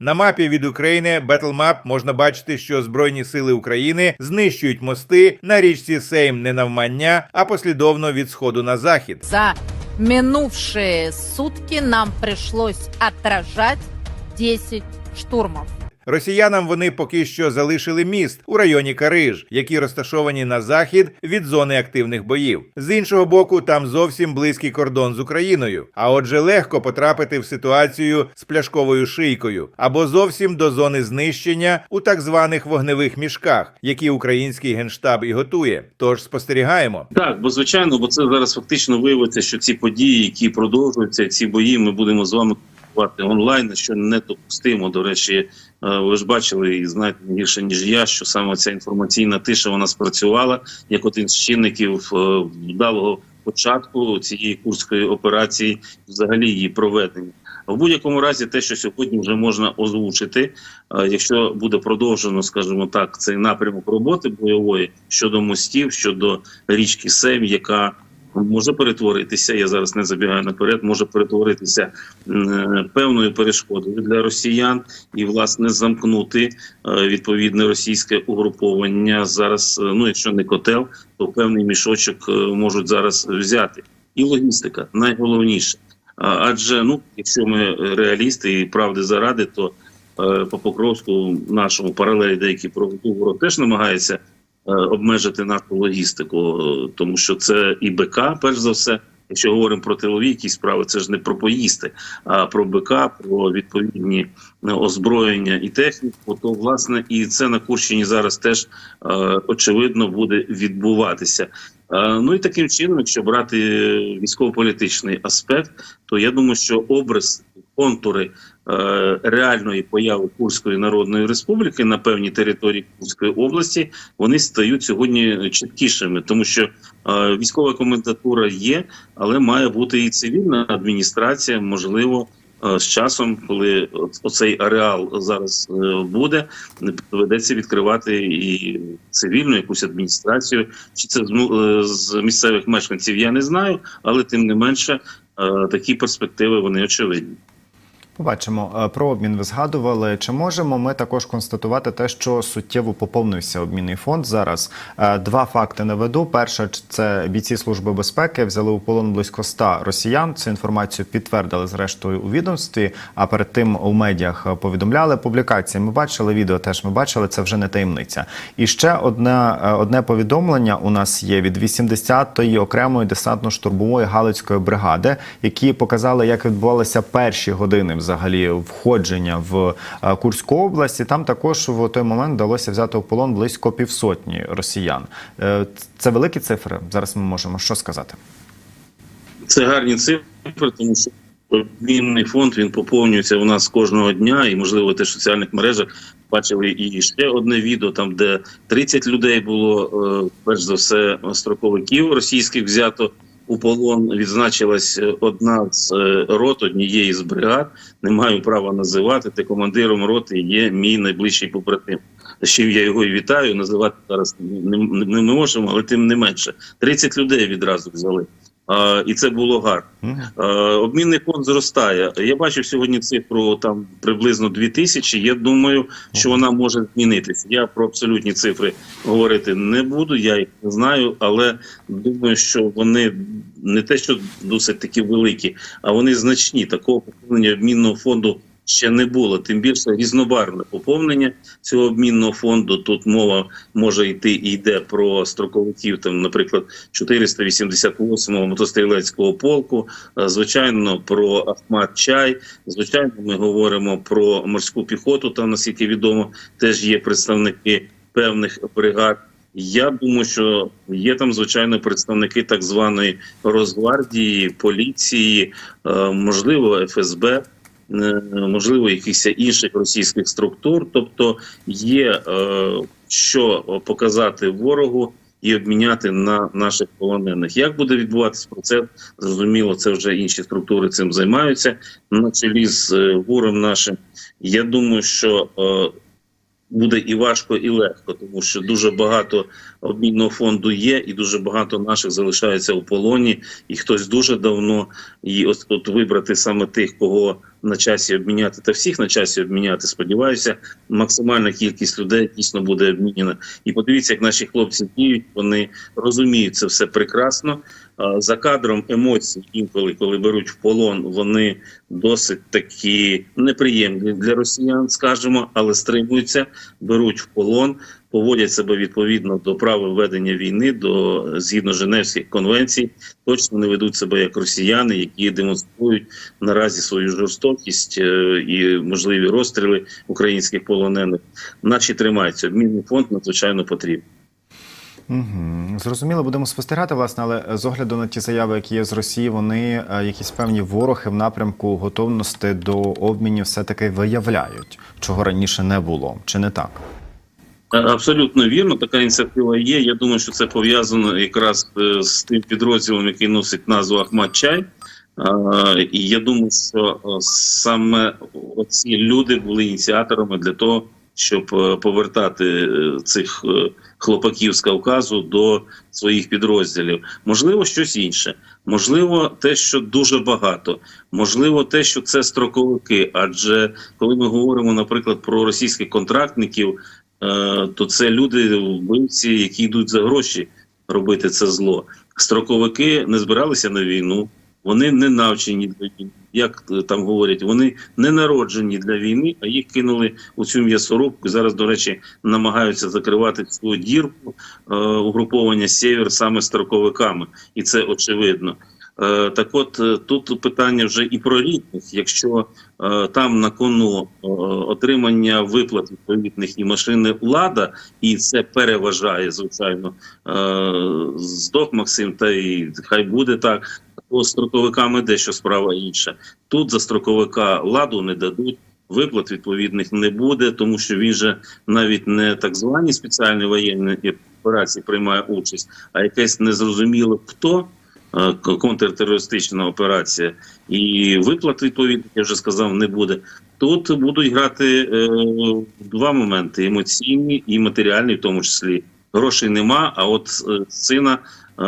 На мапі від України Battlemap можна бачити, що Збройні сили України знищують мости на річці Сейм не навмання, а послідовно від сходу на захід. За минувшие сутки нам пришлось отражать 10 штурмов. Росіянам вони поки що залишили міст у районі Кариж, які розташовані на захід від зони активних боїв. З іншого боку, там зовсім близький кордон з Україною. А отже, легко потрапити в ситуацію з пляшковою шийкою або зовсім до зони знищення у так званих вогневих мішках, які український генштаб і готує. Тож спостерігаємо. Так, бо звичайно, бо це зараз фактично виявиться, що ці події, які продовжуються, ці бої, ми будемо з вами купувати онлайн, що недопустимо. До речі, е, ви ж бачили і знаєте не гірше ніж я, що саме ця інформаційна тиша вона спрацювала як один з чинників е, вдалого початку цієї курської операції, взагалі її проведення. В будь-якому разі, те, що сьогодні вже можна озвучити, е, якщо буде продовжено, скажімо так, цей напрямок роботи бойової щодо мостів, щодо річки Сем, яка може перетворитися, я зараз не забігаю наперед, може перетворитися певною перешкодою для росіян і власне замкнути е, відповідне російське угруповання зараз. е, Ну, якщо не котел, то певний мішочок е, можуть зараз взяти. І логістика найголовніше. Адже ну, якщо ми реалісти і правди заради, то е, по Покровську нашому паралелі деякі проводу теж намагається е, обмежити нашу логістику, е, тому що це і БК, перш за все. Якщо говоримо про тилові якісь справи, це ж не про поїсти, а про БК, про відповідні е, озброєння і техніку. То власне і це на Курщині зараз теж е, очевидно буде відбуватися. Е, Ну і таким чином, якщо брати військово-політичний аспект, то я думаю, що образ контури е, реальної появи Курської Народної Республіки на певній території Курської області вони стають сьогодні чіткішими, тому що е, військова комендатура є, але має бути і цивільна адміністрація, можливо. Е, З часом, коли оцей ареал зараз е, буде, доведеться відкривати і цивільну якусь адміністрацію, чи це е, з місцевих мешканців, я не знаю, але тим не менше такі перспективи вони очевидні. Побачимо Е, про обмін. Ви згадували. Чи можемо ми також констатувати те, що суттєво поповнився обмінний фонд зараз? Е, Два факти наведу. Перше, це бійці служби безпеки взяли у полон близько 100 росіян. Цю інформацію підтвердили зрештою у відомстві. А перед тим у медіях повідомляли публікації. Ми бачили відео. Теж ми бачили. Це вже не таємниця. І ще одне, е, одне повідомлення у нас є від 80-ї окремої десантно-штурмової галицької бригади, які показали, як відбувалися перші години взагалі входження в е, Курську область. І там також в той момент вдалося взяти у полон близько півсотні росіян. Е, Це великі цифри. Зараз ми можемо що сказати. Це гарні цифри, тому що обмінний фонд він поповнюється у нас кожного дня, і можливо теж в соціальних мережах бачили і ще одне відео, там де 30 людей було е, перш за все строковиків російських взято. У полон відзначилась е, одна з е, рот однієї з бригад. Не маю права називати. Ти командиром роти є мій найближчий побратим. З чим я його і вітаю. Називати зараз не, не, не можемо, але тим не менше. 30 людей відразу взяли. І це було гарно. Е, Обмінний фонд зростає. Я бачив сьогодні цифру там приблизно 2 тисячі. Я думаю, що вона може змінитися. Я про абсолютні цифри говорити не буду, я їх не знаю, але думаю, що вони не те, що досить такі великі, а вони значні. Такого поповнення обмінного фонду. Ще не було, тим більше різнобарвне поповнення цього обмінного фонду. Тут мова може йти і йде про строковиків, там, наприклад, 488-го мотострілецького полку, е, звичайно, про Ахмат Чай. Звичайно, ми говоримо про морську піхоту. Там, наскільки відомо, теж є представники певних бригад. Я думаю, що є там звичайно представники так званої Росгвардії, поліції, е, можливо, ФСБ. Е, Можливо, якихось інших російських структур, тобто є е, що показати ворогу і обміняти на наших полонених. Як буде відбуватися процес? Зрозуміло, це вже інші структури цим займаються на чолі з е, ГУРом нашим. Я думаю, що е, буде і важко, і легко, тому що дуже багато обмінного фонду є, і дуже багато наших залишається у полоні, і хтось дуже давно. І от, от вибрати саме тих, кого на часі обміняти та всіх на часі обміняти. Сподіваюся, максимальна кількість людей дійсно буде обмінена. І подивіться, як наші хлопці діють. Вони розуміють це все прекрасно. За кадром емоцій, інколи, коли беруть в полон, вони досить такі неприємні для росіян, скажімо, але стримуються, беруть в полон, поводять себе відповідно до правил ведення війни, до згідно Женевських конвенцій, точно не ведуть себе як росіяни, які демонструють наразі свою жорстокість е, і можливі розстріли українських полонених. Наші тримаються. Обмінний фонд надзвичайно потрібен. Угу. Зрозуміло, будемо спостерігати, власне, але з огляду на ті заяви, які є з Росії, вони е, якісь певні вороги в напрямку готовності до обмінів все-таки виявляють, чого раніше не було, чи не так? Абсолютно вірно, така ініціатива є. Я думаю, що це пов'язано якраз е, з тим підрозділом, який носить назву Ахмат Чай. А, І я думаю, що е, саме ці люди були ініціаторами для того, щоб е, повертати е, цих е, хлопаків з Кавказу до своїх підрозділів. Можливо, щось інше. Можливо, те, що дуже багато. Можливо, те, що це строковики. Адже коли ми говоримо, наприклад, про російських контрактників, е, то це люди вбивці, які йдуть за гроші робити це зло. Строковики не збиралися на війну, вони не навчені для війни. Як е, там говорять, вони не народжені для війни, а їх кинули у цю м'ясорубку. Зараз, до речі, намагаються закривати цю дірку е, угруповання Сєвєр саме строковиками, і це очевидно. Е, так от е, тут питання вже і про рідних. Якщо е, там на кону отримання виплат відповідних і машини влада, і це переважає, звичайно, е, здох Максим, та й хай буде так. То з строковиками дещо справа інша. Тут за строковика ладу не дадуть. Виплат відповідних не буде, тому що він же навіть не так звані спеціальні воєнні операції приймає участь, а якесь незрозуміло хто контртерористична операція, і виплат відповідних, я вже сказав, не буде. Тут будуть грати е, два моменти: емоційні і матеріальні, в тому числі. Грошей нема, а от е, сина е,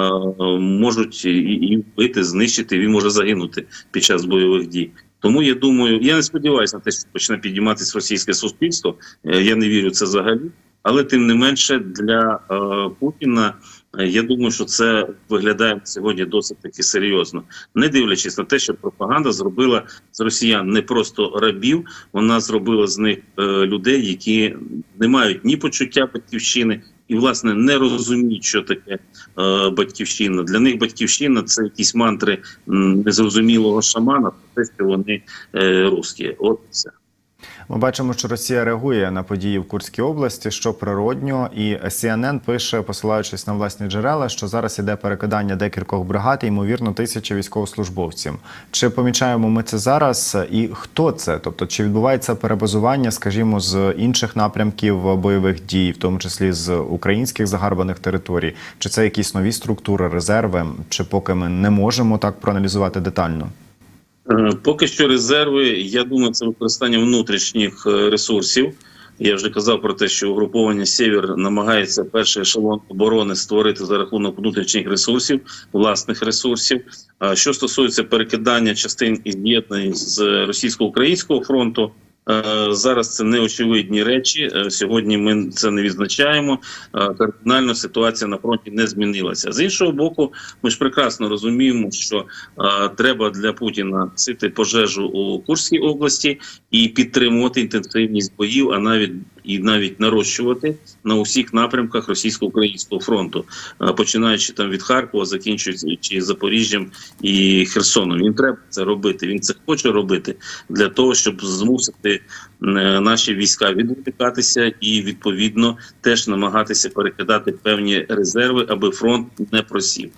можуть і, і вбити, знищити. Він може загинути під час бойових дій. Тому я думаю, я не сподіваюся на те, що почне підійматися російське суспільство. Е, Я не вірю це взагалі. Але тим не менше для е, Путіна е, я думаю, що це виглядає сьогодні досить таки серйозно, не дивлячись на те, що пропаганда зробила з росіян не просто рабів, вона зробила з них е, людей, які не мають ні почуття батьківщини. І власне не розуміють, що таке е, батьківщина. Для них батьківщина це якісь мантри незрозумілого шамана, про те, що вони е, русські. От все. Ми бачимо, що Росія реагує на події в Курській області, що природньо, і CNN пише, посилаючись на власні джерела, що зараз іде перекидання декількох бригад, ймовірно, тисячі військовослужбовців. Чи помічаємо ми це зараз? І хто це? Тобто, чи відбувається перебазування, скажімо, з інших напрямків бойових дій, в тому числі з українських загарбаних територій? Чи це якісь нові структури, резерви? Чи поки ми не можемо так проаналізувати детально? Е, Поки що резерви, я думаю, це використання внутрішніх е, ресурсів. Я вже казав про те, що угруповання Сєвєр намагається перший ешелон оборони створити за рахунок внутрішніх ресурсів, власних ресурсів. Що стосується перекидання частин і з'єднань з російсько-українського фронту, зараз це неочевидні речі. Е, Сьогодні ми це не відзначаємо. Е, Кардинально ситуація на фронті не змінилася. З іншого боку, ми ж прекрасно розуміємо, що е, треба для Путіна сити пожежу у Курській області і підтримувати інтенсивність боїв, а навіть і навіть нарощувати на усіх напрямках російсько-українського фронту, е, починаючи там від Харкова, закінчуючи Запоріжжям і Херсоном. Він треба це робити. Він це хоче робити для того, щоб змусити е, наші війська відволікатися і відповідно теж намагатися перекидати певні резерви, аби фронт не просів.